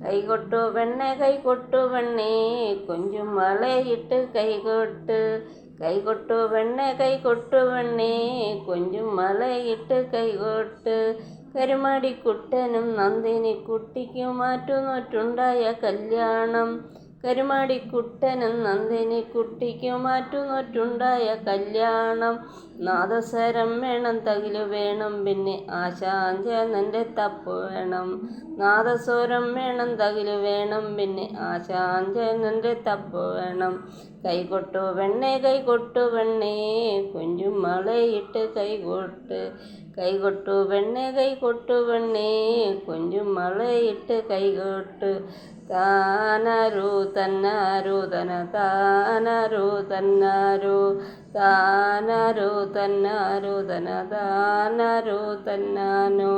കൈകൊട്ടു പെണ്ണെ കൈകൊട്ടു പെണ്ണേ കൊഞ്ചും മലയിട്ട് കൈകൊട്ട് കൈകൊട്ടു പെണ്ണെ കൈകൊട്ടു പെണ്ണേ കൊഞ്ചും മലയിട്ട് കൈകൊട്ട് കരുമാടിക്കുട്ടനും നന്ദിനി കുട്ടിക്കും മാറ്റുനോറ്റുണ്ടായ കല്യാണം കരുമാടിക്കുട്ടനും നന്ദിനി കുട്ടിക്കു മാറ്റുന്നൊറ്റുണ്ടായ കല്യാണം. നാദസ്വരം വേണം തകിൽ വേണം പിന്നെ ആശാഞ്ചേന്നന്റെ തപ്പ് വേണം. നാദസ്വരം വേണം തകിൽ വേണം പിന്നെ ആശാഞ്ചേന്നന്റെ തപ്പ് വേണം. കൈകൊട്ടു വെണ്ണേ കൈകൊട്ടു വെണ്ണേ കുഞ്ചും മളയിട്ട് കൈകൊട്ട്. കൈകൊട്ടു വെണ്ണേ കൈകൊട്ടു വെണ്ണേ കുഞ്ചും മളയിട്ട് കൈകൊട്ട്. ತಾನರು ತನ್ನರು ಧನ ತಾನರು ತನ್ನರು ತಾನರು ತನ್ನರು ಧನ ತಾನರು ತನ್ನನು.